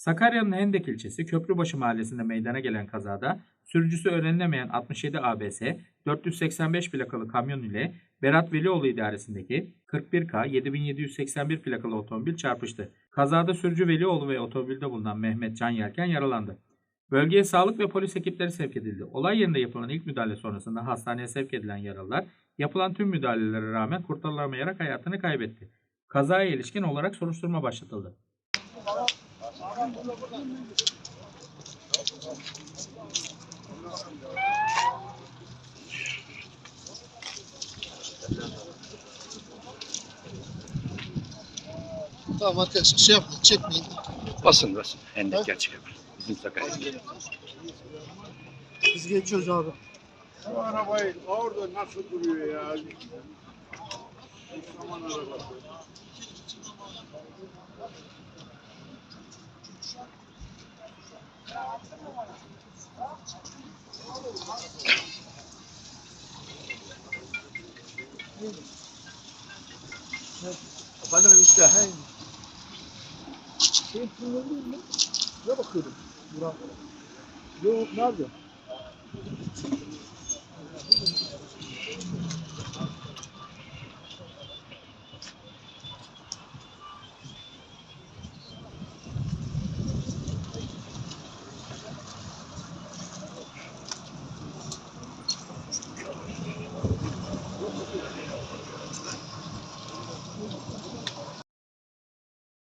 Sakarya'nın Hendek ilçesi Köprübaşı mahallesinde meydana gelen kazada sürücüsü öğrenilemeyen 67 ABS 485 plakalı kamyon ile Berat Velioğlu idaresindeki 41K 7781 plakalı otomobil çarpıştı. Kazada sürücü Velioğlu ve otomobilde bulunan Mehmet Can Yelken yaralandı. Bölgeye sağlık ve polis ekipleri sevk edildi. Olay yerinde yapılan ilk müdahale sonrasında hastaneye sevk edilen yaralılar yapılan tüm müdahalelere rağmen kurtarılamayarak hayatını kaybetti. Kazaya ilişkin olarak soruşturma başlatıldı. Tamam arkadaşlar şey yapmayın, çekmeyin. Basın basın. Hendek gerçek haber. Bizim Sakarya. Biz geçiyoruz abi. Bu arabayı orada nasıl duruyor ya? Saman arabası. Efendim işte. Şey, ne bakıyordum? Burak. Yok, nerede?